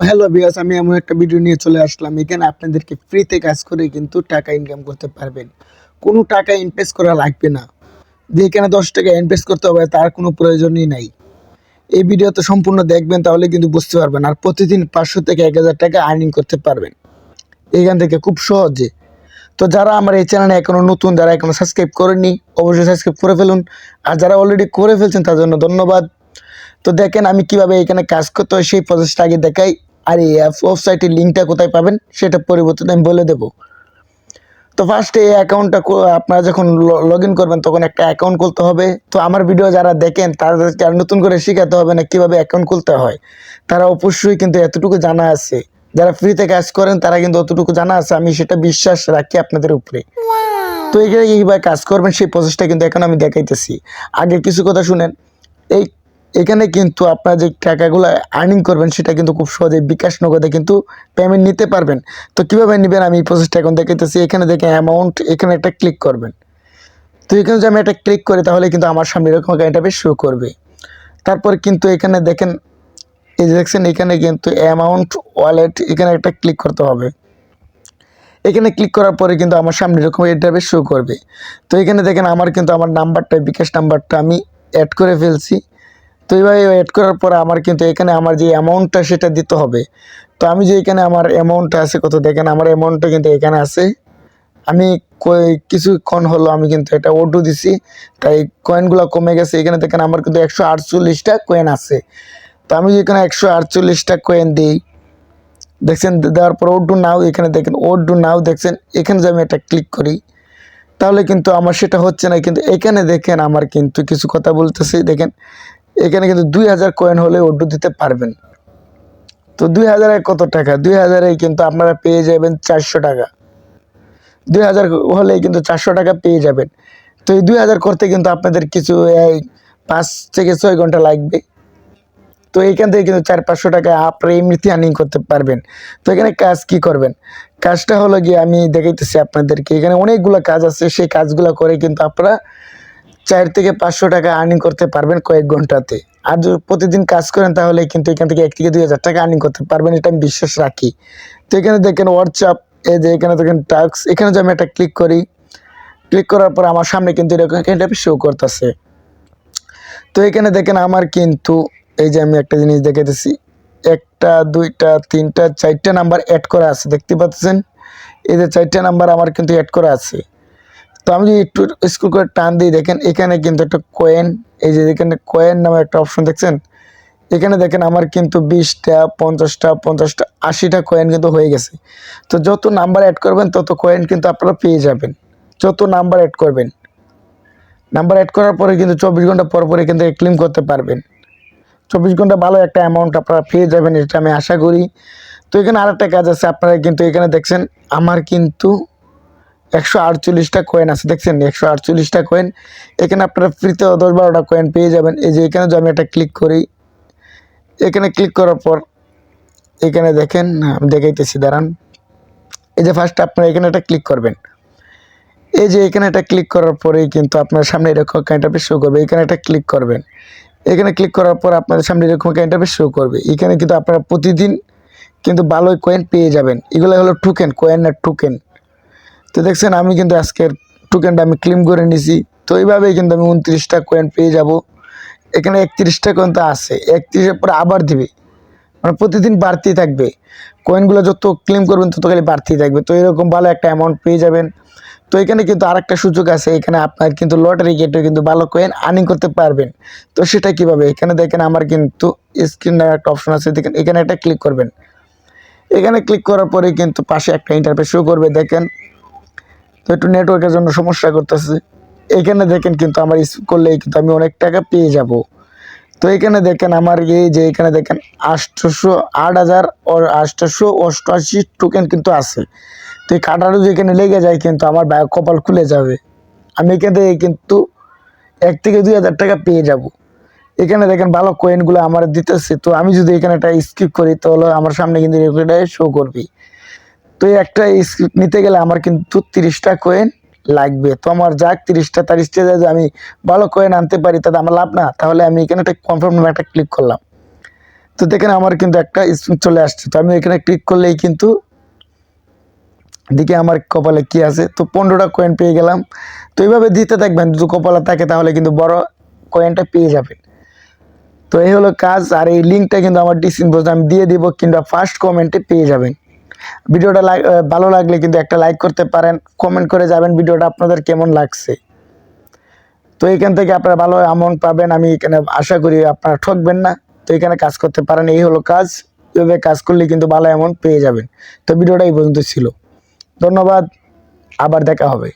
Hello বিয়াস আমি এমন একটা ভিডিও নিয়ে চলে আসলাম। এখানে আপনাদেরকে ফ্রিতে কাজ করে কিন্তু টাকা ইনকাম করতে পারবেন। কোনো টাকা ইনভেস্ট করা লাগবে না। যে এখানে দশ টাকা ইনভেস্ট করতে হবে, তার কোনো প্রয়োজনই নাই। এই ভিডিওতে সম্পূর্ণ দেখবেন, তাহলে কিন্তু বুঝতে পারবেন। আর প্রতিদিন পাঁচশো থেকে এক হাজার টাকা আর্নিং করতে পারবেন। এখান থেকে খুব সহজে। তো যারা আমার এই চ্যানেলে এখনও নতুন, যারা এখনও সাবস্ক্রাইব করেননি, অবশ্যই সাবস্ক্রাইব করে ফেলুন। আর যারা অলরেডি করে ফেলছেন, তার জন্য ধন্যবাদ। তো দেখেন আমি কীভাবে এখানে কাজ করতে হয়, সেই প্রসেসটা আগে দেখাই। আর এই ওয়েবসাইটের লিঙ্কটা কোথায় পাবেন? সেটা পরিবর্তন আমি বলে দেবো। তো ফার্স্টে এই অ্যাকাউন্টটা আপনারা যখন লগ ইন করবেন তখন একটা অ্যাকাউন্ট খুলতে হবে। তো আমার ভিডিও যারা দেখেন তাদেরকে আর নতুন করে শেখাতে হবে না কীভাবে অ্যাকাউন্ট খুলতে হয়। তারা অবশ্যই কিন্তু এতটুকু জানা আছে। যারা ফ্রিতে কাজ করেন তারা কিন্তু অতটুকু জানা আছে। আমি সেটা বিশ্বাস রাখি আপনাদের উপরে। তো এখানে কীভাবে কাজ করবেন সেই প্রসেসটা কিন্তু এখন আমি দেখাইতেছি। আগে কিছু কথা শুনেন। এই এখানে কিন্তু আপনার যে টাকাগুলো আর্নিং করবেন, সেটা কিন্তু খুব সহজে বিকাশ নগদে কিন্তু পেমেন্ট নিতে পারবেন। তো কীভাবে নেবেন? আমি এই প্রসেসটা এখন দেখাইতেছি। এখানে দেখে অ্যামাউন্ট এখানে একটা ক্লিক করবেন। তো এখানে যদি আমি একটা ক্লিক করি, তাহলে কিন্তু আমার সামনে এরকম একটা বেশ শো করবে। তারপর কিন্তু এখানে দেখেন, এই যে দেখছেন, এখানে কিন্তু অ্যামাউন্ট ওয়ালেট এখানে একটা ক্লিক করতে হবে। এখানে ক্লিক করার পরে কিন্তু আমার সামনে এরকম ইন্টারফেস শো করবে। তো এখানে দেখেন, আমার কিন্তু আমার নাম্বারটা বিকাশ নাম্বারটা আমি অ্যাড করে ফেলছি। তো এইভাবে অ্যাড করার পরে আমার কিন্তু এখানে আমার যে অ্যামাউন্টটা সেটা দিতে হবে। তো আমি যে এখানে আমার অ্যামাউন্টটা আছে কত দেখেন, আমার অ্যামাউন্টটা কিন্তু এখানে আছে। আমি কিছুক্ষণ হলো, আমি কিন্তু এটা ওডু দিছি। তাই কয়েনগুলো কমে গেছে। এখানে দেখেন আমার কিন্তু একশো আটচল্লিশটা কয়েন আছে। তো আমি যদি এখানে একশো আটচল্লিশটা কয়েন দিই, দেখছেন দেওয়ার পর ওডু নাও, এখানে দেখেন ওডু নাও, দেখছেন, এখানে যদি আমি এটা ক্লিক করি। তাহলে কিন্তু আমার সেটা হচ্ছে না, কিন্তু এখানে দেখেন আমার কিন্তু কিছু কথা বলতেছি। দেখেন এখানে কিন্তু দুই হাজার কয়েন হলে ওডু দিতে পারবেন। তো দুই হাজারে কত টাকা? দুই হাজারে কিন্তু আপনারা পেয়ে যাবেন চারশো টাকা। দুই হাজার হলে কিন্তু চারশো টাকা পেয়ে যাবেন। তো এই দুই হাজার করতে কিন্তু আপনাদের কিছু পাঁচ থেকে ছয় ঘণ্টা লাগবে। তো এইখান থেকে কিন্তু চার, পাঁচশো টাকা আপনারা এমনিতে আর্নিং করতে পারবেন। তো এখানে কাজ কি করবেন? কাজটা হলো গিয়ে আমি দেখাইতেছি আপনাদেরকে। এখানে অনেকগুলো কাজ আছে, সেই কাজগুলো করে কিন্তু আপনারা চার থেকে পাঁচশো টাকা আর্নিং করতে পারবেন কয়েক ঘন্টাতে। আর যদি প্রতিদিন কাজ করেন, তাহলে কিন্তু এখান থেকে এক থেকে দুই হাজার টাকা আর্নিং করতে পারবেন, এটা আমি বিশ্বাস রাখি। তো এখানে দেখেন হোয়াটসঅ্যাপ এই যে এখানে দেখেন টাক্স এখানে যে আমি একটা ক্লিক করি ক্লিক করার পর আমার সামনে কিন্তু এরকম একটা শো করতেছে। তো এখানে দেখেন আমার কিন্তু, এই যে আমি একটা জিনিস দেখাইতেছি, একটা, দুইটা, তিনটা, চারটা নাম্বার অ্যাড করা আছে, দেখতে পাচ্ছেন? এই যে চারটা নাম্বার আমার কিন্তু অ্যাড করা আছে। তো আমি যদি একটু স্কুল করে টান দিই, দেখেন এখানে কিন্তু একটা কয়েন এই যে এখানে কয়েন নামে একটা অপশন দেখছেন? এখানে দেখেন আমার কিন্তু বিশটা, পঞ্চাশটা পঞ্চাশটা, আশিটা কয়েন কিন্তু হয়ে গেছে। তো যত নাম্বার অ্যাড করবেন, তত কয়েন কিন্তু আপনারা পেয়ে যাবেন। যত নাম্বার অ্যাড করবেন। নাম্বার অ্যাড করার পরে কিন্তু চব্বিশ ঘণ্টা পর পরে কিন্তু ক্লেম করতে পারবেন। চব্বিশ ঘণ্টা ভালো একটা অ্যামাউন্ট আপনারা পেয়ে যাবেন, এটা আমি আশা করি। তো এখানে আরেকটা কাজ আছে, আপনারা কিন্তু এখানে দেখছেন, আমার কিন্তু একশো আটচল্লিশটা কয়েন আছে, দেখছেন? একশো আটচল্লিশটা কয়েন এখানে আপনারা ফ্রিতে দশ বারোটা কয়েন পেয়ে যাবেন। এই যে এখানে আমি একটা ক্লিক করি, এখানে ক্লিক করার পর, এখানে দেখেন আমি দেখাইতেছি, দাঁড়ান। এই যে ফার্স্ট আপনারা এখানে একটা ক্লিক করবেন। এই যে এখানে একটা ক্লিক করার পরেই কিন্তু আপনার সামনে এরকম একটা শো করবে। এখানে একটা ক্লিক করবেন। এখানে ক্লিক করার পর আপনাদের সামনে এরকম একটা শো করবে। এখানে কিন্তু আপনারা প্রতিদিন কিন্তু ভালোই কয়েন পেয়ে যাবেন। এগুলো হলো টুকেন কয়েন না টুকেন তো দেখছেন, আমি কিন্তু আজকের টোকেনটা আমি ক্লেম করে নিছি। তো এইভাবেই কিন্তু আমি উনত্রিশটা কয়েন পেয়ে যাব। এখানে একত্রিশটা কয়েন তো আছে। একত্রিশের পরে আবার দিবে। মানে প্রতিদিন বাড়তেই থাকবে। কয়েনগুলো যত ক্লেম করবেন, তত খালি বাড়তেই থাকবে। তো এরকম ভালো একটা অ্যামাউন্ট পেয়ে যাবেন। তো এখানে কিন্তু আরেকটা সুযোগ আছে। এখানে আপনার কিন্তু লটারি কেটে কিন্তু ভালো কয়েন আর্নিং করতে পারবেন। তো সেটা কীভাবে? এখানে দেখেন, আমার কিন্তু স্ক্রিন একটা অপশন আছে। দেখেন, এখানে একটা ক্লিক করবেন। এখানে ক্লিক করার পরে কিন্তু পাশে একটা ইন্টারফেস শো করবে। দেখেন তো একটু নেটওয়ার্কের জন্য সমস্যা করতেছে। এখানে দেখেন কিন্তু আমার করলেই কিন্তু আমি অনেক টাকা পেয়ে যাব। তো এখানে দেখেন আমার এই যে এখানে দেখেন আটশোশো আট হাজার আটশোশো অষ্টআশি টোকেন কিন্তু আছে। তো এই কাটারও যদি এখানে লেগে যায় কিন্তু আমার কপাল খুলে যাবে। আমি এখান থেকে কিন্তু এক থেকে দুই হাজার টাকা পেয়ে যাব। এখানে দেখেন ভালো কয়েনগুলো আমার দিতেছে। তো আমি যদি এখানে একটা স্কিপ করি তাহলে আমার সামনে কিন্তু শো করবে। তো একটা স্ক্রিপ্ট নিতে গেলে আমার কিন্তু তিরিশটা কয়েন লাগবে। তো আমার যাক তিরিশটা তার স্টেজে আমি ভালো কয়েন আনতে পারি তাতে আমার লাভ না। তাহলে আমি এখানে একটা কনফার্ম একটা ক্লিক করলাম। তো দেখেন আমার কিন্তু একটা স্পিন চলে আসছে। তো আমি এখানে ক্লিক করলেই কিন্তু দিকে আমার কপালে কি আছে। তো পনেরোটা কয়েন পেয়ে গেলাম। তো এইভাবে দিতে থাকবেন, যদি কপালে থাকে তাহলে কিন্তু বড় কয়েনটা পেয়ে যাবেন। তো এই হলো কাজ। আর এই লিঙ্কটা কিন্তু আমার ডিসিন আমি দিয়ে দিব, কিংবা ফার্স্ট কমেন্টে পেয়ে যাবেন। ভিডিওটা ভালো লাগলে কিন্তু একটা লাইক করতে পারেন কমেন্ট করে যাবেন ভিডিওটা আপনাদের কেমন লাগছে। তো এখান থেকে আপনারা ভালো অ্যামাউন্ট পাবেন, আমি এখানে আশা করি আপনারা ঠকবেন না। তো এখানে কাজ করতে পারেন, এই হলো কাজ। এভাবে কাজ করলে কিন্তু ভালো অ্যামাউন্ট পেয়ে যাবেন। তো ভিডিওটা এই পর্যন্ত ছিল। ধন্যবাদ, আবার দেখা হবে।